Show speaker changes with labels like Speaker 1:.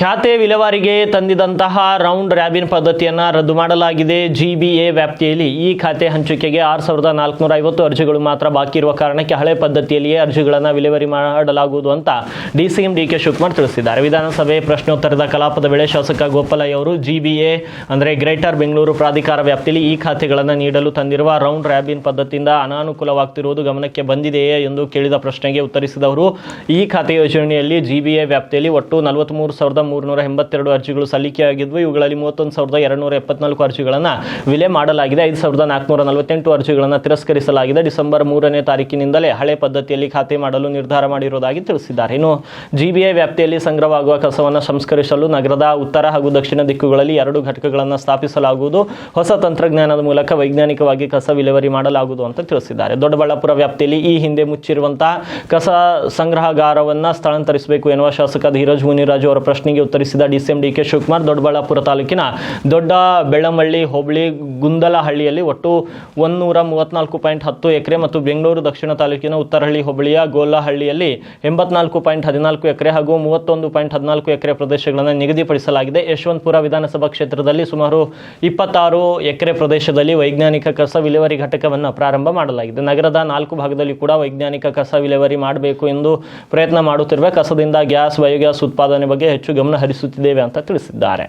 Speaker 1: ಖಾತೆ ವಿಲೇವಾರಿಗೆ ತಂದಿದಂತಹ ರೌಂಡ್ ರ್ಯಾಬಿನ್ ಪದ್ಧತಿಯನ್ನು ರದ್ದು ಮಾಡಲಾಗಿದೆ. ಜಿಬಿಎ ವ್ಯಾಪ್ತಿಯಲ್ಲಿ ಈ ಖಾತೆ ಹಂಚಿಕೆಗೆ ಆರು ಸಾವಿರದ ನಾಲ್ಕುನೂರ ಐವತ್ತು ಅರ್ಜಿಗಳು ಮಾತ್ರ ಬಾಕಿ ಇರುವ ಕಾರಣಕ್ಕೆ ಹಳೆ ಪದ್ಧತಿಯಲ್ಲಿಯೇ ಅರ್ಜಿಗಳನ್ನು ವಿಲೇವಾರಿ ಮಾಡಲಾಗುವುದು ಅಂತ ಡಿಸಿಎಂ ಡಿ ಕೆ ಶಿವಕುಮಾರ್ ತಿಳಿಸಿದ್ದಾರೆ. ವಿಧಾನಸಭೆ ಪ್ರಶ್ನೋತ್ತರದ ಕಲಾಪದ ವೇಳೆ ಶಾಸಕ ಗೋಪಾಲಯ್ಯ ಅವರು ಜಿಬಿಎ ಅಂದರೆ ಗ್ರೇಟರ್ ಬೆಂಗಳೂರು ಪ್ರಾಧಿಕಾರ ವ್ಯಾಪ್ತಿಯಲ್ಲಿ ಈ ಖಾತೆಗಳನ್ನು ನೀಡಲು ತಂದಿರುವ ರೌಂಡ್ ರ್ಯಾಬಿನ್ ಪದ್ಧತಿಯಿಂದ ಅನಾನುಕೂಲವಾಗ್ತಿರುವುದು ಗಮನಕ್ಕೆ ಬಂದಿದೆಯೇ ಎಂದು ಕೇಳಿದ ಪ್ರಶ್ನೆಗೆ ಉತ್ತರಿಸಿದವರು ಈ ಖಾತೆ ಯೋಜನೆಯಲ್ಲಿ ಜಿಬಿಎ ವ್ಯಾಪ್ತಿಯಲ್ಲಿ ಒಟ್ಟು ನಲವತ್ತ್ಮೂರು ಸಾವಿರದ ಮೂರುನೂರ ಎಂಬತ್ತೆರಡು ಅರ್ಜಿಗಳು ಸಲ್ಲಿಕೆಯಾಗಿದ್ವು. ಇವುಗಳಲ್ಲಿ ಮೂವತ್ತೊಂದು ಸಾವಿರದ ಎರಡುನೂರ ಎಪ್ಪತ್ನಾಲ್ಕು ಅರ್ಜಿಗಳನ್ನು ವಿಲೆ ಮಾಡಲಾಗಿದೆ. ಐದು ಸಾವಿರದ ನಾಲ್ಕುನೂರ ನಲವತ್ತೆಂಟು ಅರ್ಜಿಗಳನ್ನು ತಿರಸ್ಕರಿಸಲಾಗಿದೆ. ಡಿಸೆಂಬರ್ ಮೂರನೇ ತಾರೀಕಿನಿಂದಲೇ ಹಳೆ ಪದ್ಧತಿಯಲ್ಲಿ ಖಾತೆ ಮಾಡಲು ನಿರ್ಧಾರ ಮಾಡಿರುವುದಾಗಿ ತಿಳಿಸಿದ್ದಾರೆ. ಇನ್ನು ವ್ಯಾಪ್ತಿಯಲ್ಲಿ ಸಂಗ್ರಹವಾಗುವ ಕಸವನ್ನು ಸಂಸ್ಕರಿಸಲು ನಗರದ ಉತ್ತರ ಹಾಗೂ ದಕ್ಷಿಣ ದಿಕ್ಕುಗಳಲ್ಲಿ ಎರಡು ಘಟಕಗಳನ್ನು ಸ್ಥಾಪಿಸಲಾಗುವುದು. ಹೊಸ ತಂತ್ರಜ್ಞಾನದ ಮೂಲಕ ವೈಜ್ಞಾನಿಕವಾಗಿ ಕಸ ವಿಲೇವಾರಿ ಮಾಡಲಾಗುವುದು ಅಂತ ತಿಳಿಸಿದ್ದಾರೆ. ದೊಡ್ಡಬಳ್ಳಾಪುರ ವ್ಯಾಪ್ತಿಯಲ್ಲಿ ಈ ಹಿಂದೆ ಮುಚ್ಚಿರುವಂತಹ ಕಸ ಸಂಗ್ರಹಗಾರವನ್ನು ಸ್ಥಳಾಂತರಿಸಬೇಕು ಎನ್ನುವ ಶಾಸಕ ಧೀರಜ್ ಮುನಿರಾಜು ಅವರ ಪ್ರಶ್ನೆಗೆ ಉತ್ತರಿಸಿದ DCM D K Shivakumar, Doddaballapura ತಾಲೂಕಿನ ದೊಡ್ಡ ಬೆಳ್ಳಮಳ್ಳಿ ಹೋಬಳಿ ಗುಂದಲಹಳ್ಳಿಯಲ್ಲಿ ಒಟ್ಟು ಒಂದೂರ ಮೂವತ್ನಾಲ್ಕು ಪಾಯಿಂಟ್ ಹತ್ತು ಎಕರೆ ಮತ್ತು ಬೆಂಗಳೂರು ದಕ್ಷಿಣ ತಾಲೂಕಿನ ಉತ್ತರಹಳ್ಳಿ ಹೋಬಳಿಯ ಗೋಲಹಳ್ಳಿಯಲ್ಲಿ ಎಂಬತ್ನಾಲ್ಕು ಪಾಯಿಂಟ್ ಹದಿನಾಲ್ಕು ಎಕರೆ ಹಾಗೂ ಮೂವತ್ತೊಂದು ಪಾಯಿಂಟ್ ಹದಿನಾಲ್ಕು ಎಕರೆ ಪ್ರದೇಶಗಳನ್ನು ನಿಗದಿಪಡಿಸಲಾಗಿದೆ. ಯಶವಂತಪುರ ವಿಧಾನಸಭಾ ಕ್ಷೇತ್ರದಲ್ಲಿ ಸುಮಾರು ಇಪ್ಪತ್ತಾರು ಎಕರೆ ಪ್ರದೇಶದಲ್ಲಿ ವೈಜ್ಞಾನಿಕ ಕಸ ವಿಲೇವಾರಿ ಘಟಕವನ್ನು ಪ್ರಾರಂಭ ಮಾಡಲಾಗಿದೆ. ನಗರದ ನಾಲ್ಕು ಭಾಗದಲ್ಲಿ ಕೂಡ ವೈಜ್ಞಾನಿಕ ಕಸ ವಿಲೇವಾರಿ ಮಾಡಬೇಕು ಎಂದು ಪ್ರಯತ್ನ ಮಾಡುತ್ತಿರುವ ಕಸದಿಂದ ಗ್ಯಾಸ್, ಬಯೋಗ್ಯಾಸ್ ಉತ್ಪಾದನೆ ಬಗ್ಗೆ ಹೆಚ್ಚು ಗಮನ ಹರಿಸುತ್ತಿದ್ದೇವೆ ಅಂತ ತಿಳಿಸಿದ್ದಾರೆ.